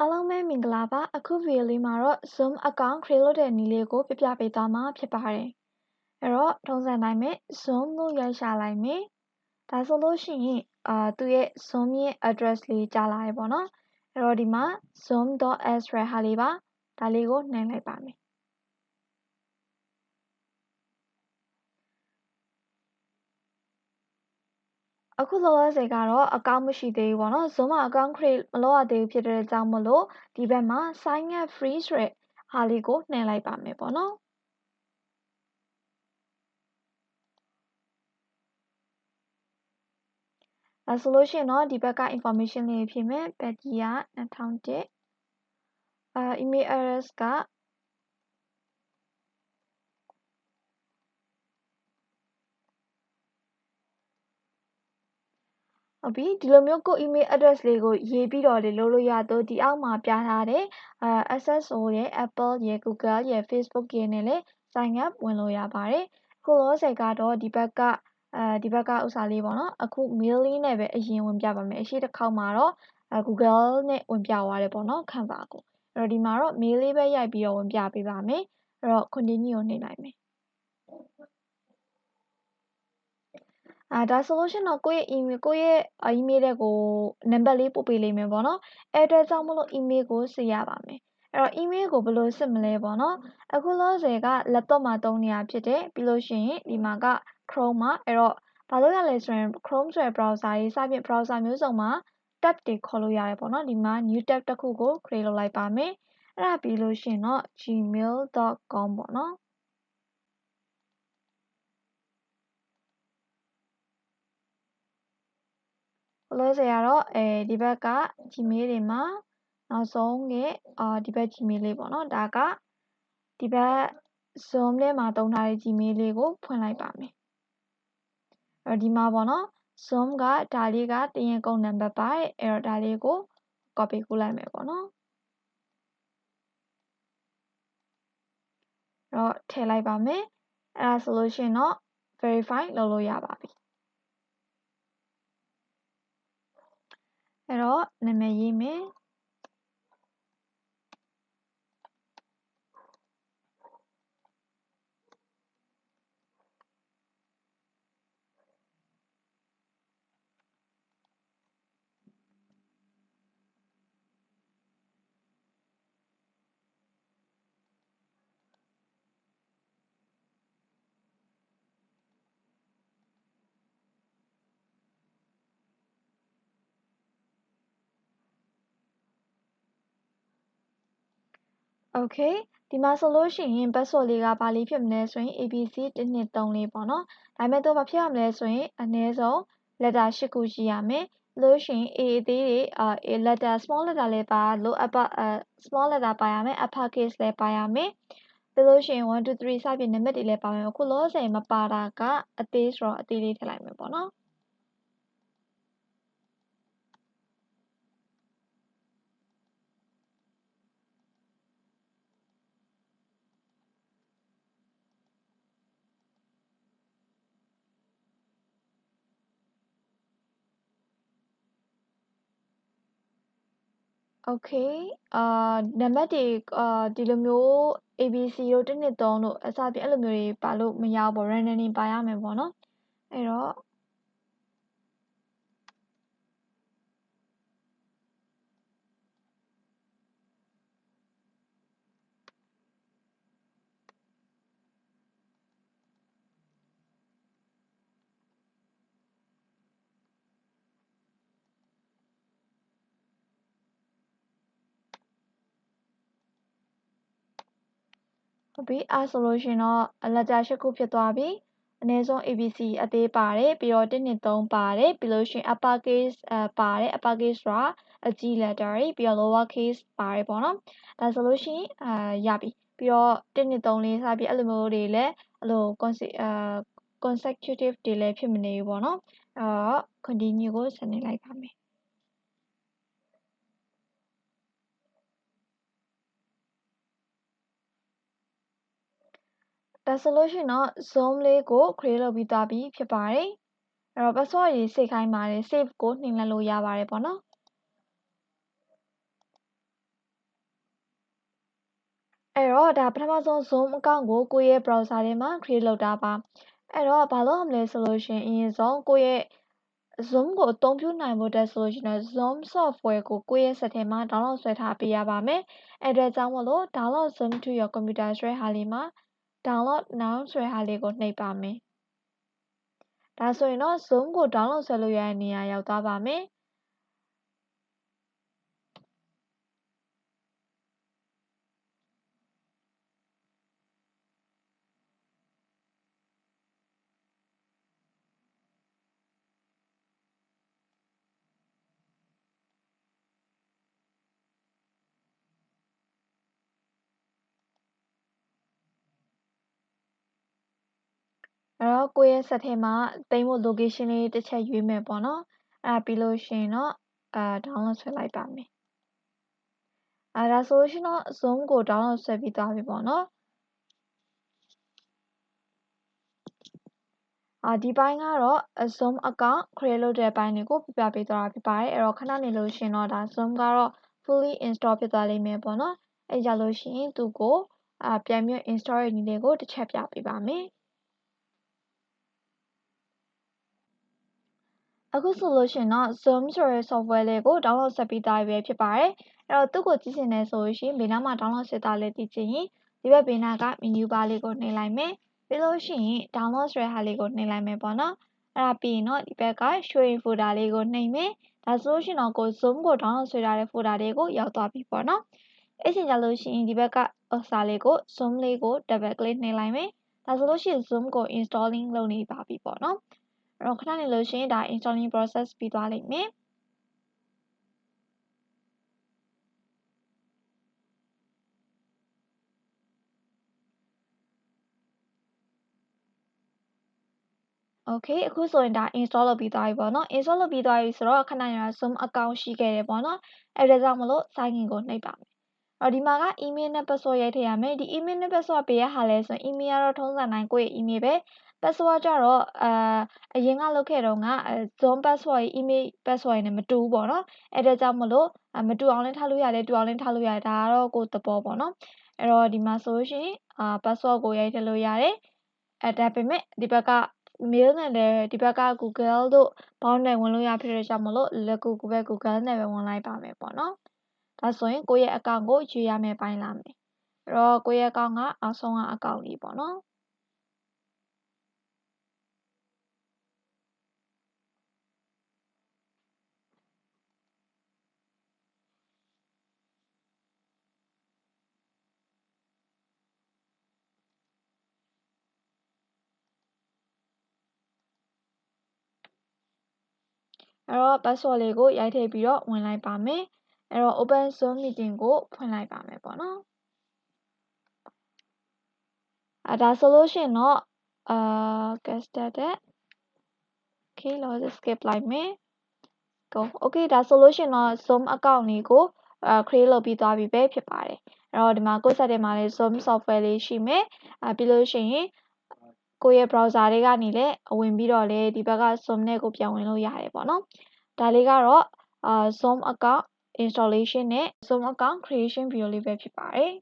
အားလုံးပဲမင်္ဂလာပါအခုဗီဒီယိုလေးမှာတော့ Zoom account create လုပ်တဲ့နည်းလေးကိုပြပြပေးသွားမှာဖြစ်ပါတယ်အဲ့တော့ထုံးစံတိုင်းပဲ Zoom လို့ရိုက်ရှာလိုက်မယ်ဒါဆိုလို့ရှိရင်အာသူ့ရဲ့ Zoom ရဲ့ address လေးကြားလာရပေါ့နော်အဲ့တော့ဒီမှာ zoom.s ရဟာလေးပါဒါလေးကိုနှိပ်လိုက်ပါမယ် အခုလောလောဆယ်ကတော့အကောင့်မရှိသေးဘူးပေါ့နော် Zoom မှာ account create မလုပ်ရသေးဘူးဖြစ်တဲ့ကြောင့်မလို့ဒီဘက်မှာ sign up free ဆိုတဲ့ဟာလေးကိုနှိပ်လိုက်ပါမယ်ပေါ့နော်အဲဆိုလို့ရှိရင်တော့ဒီဘက်က information လေးဖြစ်မယ် Betty က2001အဲ email address က ဟုတ်ပြီဒီလိုမျိုးကို email address လေးကိုရေးပြီးတော့လေလုပ်လို့ရတော့ဒီအောက်မှာပြထားတဲ့အဲ SSO ရဲ့ Apple ရဲ့ Google ရဲ့ Facebook ရဲ့နဲ့လည်း sign up ဝင်လို့ရပါတယ်ခုလောဆယ်ကတော့ဒီဘက်ကအဲဒီဘက်ကဥစားလေးပေါ့နော်အခု mail လေးနဲ့ပဲအရင်ဝင်ပြပါမယ်အရှိတစ်ခေါက်မှာတော့ Google နဲ့ဝင်ပြသွားတယ်ပေါ့နော်ခံပါကိုအဲ့တော့ဒီမှာတော့ mail လေးပဲရိုက်ပြီးတော့ဝင်ပြပေးပါမယ်အဲ့တော့ continue ကိုနှိပ်လိုက်မယ် အာဒါဆိုလို့ရှိရင်တော့ကိုယ့်ရဲ့ email ကိုယ့်ရဲ့ email ထဲကိုနံပါတ်လေးပို့ပေးလိမ့်မယ်ပေါ့နော်အဲ့အတွက်ကြောင့်မလို့ email ကိုစစ်ရပါမယ်အဲ့တော့ email ကိုဘယ်လိုစစ်မလဲပေါ့နော်အခုလောဆယ်က laptop မှာသုံးနေရဖြစ်တယ်ပြီးလို့ရှိရင်ဒီမှာက Chrome မှာအဲ့တော့ဘာလို့ရလဲဆိုရင် Chrome ဆိုတဲ့ browser ကြီးစဖြင့် browser မျိုးစုံမှာ tab တွေခေါ်လို့ရတယ်ပေါ့နော်ဒီမှာ new tab တစ်ခုကို create လုပ်လိုက်ပါမယ်အဲ့ဒါပြီးလို့ရှိရင်တော့ gmail.com ပေါ့နော် လောဆယ်ကတော့အဲဒီဘက်က Gmail တွေမှာနောက်ဆုံးရဲ့အာဒီဘက် Gmail လေးပေါ့နော်ဒါကဒီဘက် Zoom ထဲမှာသုံးထားတဲ့ Gmail လေးကိုဖွင့်လိုက်ပါမယ်အဲ့ဒီမှာပေါ့နော် Zoom ကဒါလေးကတရင်ကုန်နံပါတ်ပါတဲ့အဲ့တော့ဒါလေးကို copy ကူးလိုက်မယ်ပေါ့နော်အဲ့တော့ထည့်လိုက်ပါမယ်အဲ့ဒါဆိုလို့ရှိရင်တော့ verify လုပ်လို့ရပါပြီ အဲ့တော့နာမည်ရေးမယ် Okay ဒီမှာဆိုလို့ရှိရင်ဘတ်ဆော့လေးကဘာလေးဖြစ်မလဲဆိုရင် ABC 1234ပေါ့နော်ဒါပေမဲ့သူဘာဖြစ်ရမလဲဆိုရင်အနည်းဆုံး letter 10ခုရှိရမယ်လို့ရှိရင် A အသေးတွေအာ A letter small letter လည်းပါ low upper small letter ပါရမယ် upper case လည်းပါရမယ်ဒါလို့ရှိရင်1 2 3စပြင်နံပါတ်တွေလည်းပါမယ်အခုလောဆယ်မပါတာကအသေးဆိုတော့အသေးလေးထည့်လိုက်မယ်ပေါ့နော် Okay အာနံပါတ်တွေအာဒီလိုမျိုး ABC တို့123တို့အစပြင်အဲ့လိုမျိုးတွေပါလို့မရဘူးပေါ့ random တွေပါရမယ်ပေါ့နော်အဲ့တော့ ဟုတ်ပြီအဲဆိုလို့ရှင်တော့လက်တာ၈ခုဖြစ်သွားပြီအနည်းဆုံး ABC အသေးပါတယ်ပြီးတော့1 2 3ပါတယ်ပြီးလို့ရှင် upper case အပါတယ် upper case ဆိုတာအကြီး letter တွေပြီးတော့ lower case ပါတယ်ပေါ့နော်ဒါဆိုလို့ရှိရင်အာရပြီပြီးတော့1 2 3လေးစပြီးအဲ့လိုမျိုးတွေလည်းအဲ့လို consecutive တွေလည်းဖြစ်မနေဘူးပေါ့နော်အဲ့တော့ continue ကိုဆက်နေလိုက်ပါမယ် ဒါဆိုလို့ရှိရင်တော့ Zoom လေးကို create လုပ်ပြီးသွားပြီဖြစ်ပါတယ်အဲ့တော့ password ရေးစိတ်ခိုင်းပါတယ် save ကိုနှိမ်လိုက်လို့ရပါတယ်ပေါ့နော်အဲ့တော့ဒါပထမဆုံး Zoom account ကိုကိုယ့်ရဲ့ browser ထဲမှာ create လုပ်တာပါအဲ့တော့ဘာလုပ်ရမလဲဆိုလို့ရှိရင်အရင်ဆုံးကိုယ့်ရဲ့ Zoom ကိုအသုံးပြုနိုင်ဖို့အတွက်ဆိုလို့ရှိရင် Zoom software ကိုကိုယ့်ရဲ့ set ထဲမှာ download ဆွဲထားပေးရပါမယ်အဲ့အတွက်ကြောင့်မို့လို့ download Zoom to your computer ဆိုတဲ့ဟာလေးမှာ download now ဆိုတဲ့ဟာလေးကိုနှိပ်ပါမယ်ဒါဆိုရင်တော့ Zoom ကို download ဆွဲလို့ရတဲ့နေရာရောက်သွားပါမယ် အဲ့တော့ကိုယ့်ရဲ့ set ထဲမှာသိမ်းဖို့ location လေးတစ်ချက်ရွေးမယ်ပေါ့နော်အဲ့ဒါပြီးလို့ရှိရင်တော့အာ download ဆွဲလိုက်ပါမယ်အဲ့ဒါဆိုလို့ရှိရင်တော့ Zoom ကို download ဆွဲပြီးသွားပြီပေါ့နော်အာဒီပိုင်းကတော့ Zoom account create လုပ်တဲ့အပိုင်းတွေကိုပြပြပေးသွားတာဖြစ်ပါတယ်အဲ့တော့ခဏနေလို့ရှိရင်တော့ဒါ Zoom ကတော့ fully install ဖြစ်သွားလိမ့်မယ်ပေါ့နော်အဲ့ကြလို့ရှိရင်သူ့ကိုအာပြန်ပြီး install ရတဲ့နည်းလေးကိုတစ်ချက်ပြပေးပါမယ် အခုဆိုလို့ရှိရင်တော့ Zoom ဆိုတဲ့ software လေးကို download ဆက်ပြီးသားပဲဖြစ်ပါတယ်။အဲ့တော့သူ့ကိုကြည့်ချင်တယ်ဆိုလို့ရှိရင်ဘယ်နားမှာ download ဆက်သားလဲသိချင်ရင်ဒီဘက်ဘေးနားက menu bar လေးကိုနှိပ်လိုက်မယ်။ပြီးလို့ရှိရင် download ဆိုတဲ့ဟာလေးကိုနှိပ်လိုက်မယ်ပေါ့နော်။အဲ့ဒါပြီးရင်တော့ဒီဘက်က show in folder လေးကိုနှိပ်မယ်။ဒါဆိုလို့ရှိရင်တော့ကို Zoom ကို download ဆွဲထားတဲ့ folder လေးကိုရောက်သွားပြီပေါ့နော်။အဲ့ချိန်ကြလို့ရှိရင်ဒီဘက်ကစာလေးကို Zoom လေးကို double click နှိပ်လိုက်မယ်။ဒါဆိုလို့ရှိရင် Zoom ကို installing လုပ်နေပါပြီပေါ့နော်။ အဲ့တော့ခဏနေလို့ရှိရင်ဒါ installing process ပြီးသွားလိမ့်မယ်โอเคအခုဆိုရင်ဒါ install လုပ်ပြီးသွားပြီပေါ့နော် install လုပ်ပြီးသွားပြီဆိုတော့ခဏရ Zoom account ရှိခဲ့တယ်ပေါ့နော်အဲ့ဒါကြောင့်မလို့ sign in ကိုနှိပ်ပါမယ်အော်ဒီမှာက email နဲ့ password ရိုက်ထည့်ရမယ်ဒီ email နဲ့ password ပေးရဟာလဲဆိုရင် email ကတော့ထုံးစံတိုင်းကိုယ့်ရဲ့ email ပဲ password ကြတော့အာအရင်ကလုပ်ခဲ့တုန်းက Zoom password ရဲ့ email password နဲ့မတူဘူးပေါ့နော်အဲ့ဒါကြောင့်မလို့မတူအောင်လည်းထားလို့ရတယ်တူအောင်လည်းထားလို့ရတယ်ဒါကတော့ကိုယ်သဘောပေါ့နော်အဲ့တော့ဒီမှာဆိုလို့ရှိရင်အာ password ကိုရိုက်ထည့်လို့ရတယ်အဲဒါပေမဲ့ဒီဘက်က mail နဲ့လည်းဒီဘက်က Google တို့ဘောင်းနဲ့ဝင်လို့ရဖြစ်တဲ့ကြောင့်မလို့လက်ကူကူပဲ Google နဲ့ပဲဝင်လိုက်ပါမယ်ပေါ့နော်ဒါဆိုရင်ကိုယ့်ရဲ့ account ကိုရွေးရမယ့်ပိုင်းလာမယ်အဲ့တော့ကိုယ့်ရဲ့ account ကအောက်ဆုံးက account လေးပေါ့နော် အဲ့တော့ password လေးကိုရိုက်ထည့်ပြီးတော့ဝင်လိုက်ပါမယ်အဲ့တော့ open zoom meeting ကိုဖွင့်လိုက်ပါမယ်ပေါ့နော်အဲဒါဆိုလို့ရှိရင်တော့အာ get started okay လော skip လိုက်မယ် go okay ဒါဆိုလို့ရှိရင်တော့ zoom account လေးကိုအာ create လုပ်ပြီးသွားပြီပဲဖြစ်ပါတယ်အဲ့တော့ဒီမှာကိုယ့် set ထဲမှာလေး zoom software လေးရှိမယ်အဲပြီးလို့ရှိရင် ကိုယ့်ရဲ့ browser တွေကနေလည်းဝင်ပြီးတော့လေဒီဘက်က zoom နဲ့ကိုပြန်ဝင်လို့ရတယ်ပေါ့နော်ဒါလေးကတော့အာ zoom account installation နဲ့ zoom account creation video လေးပဲဖြစ်ပါတယ်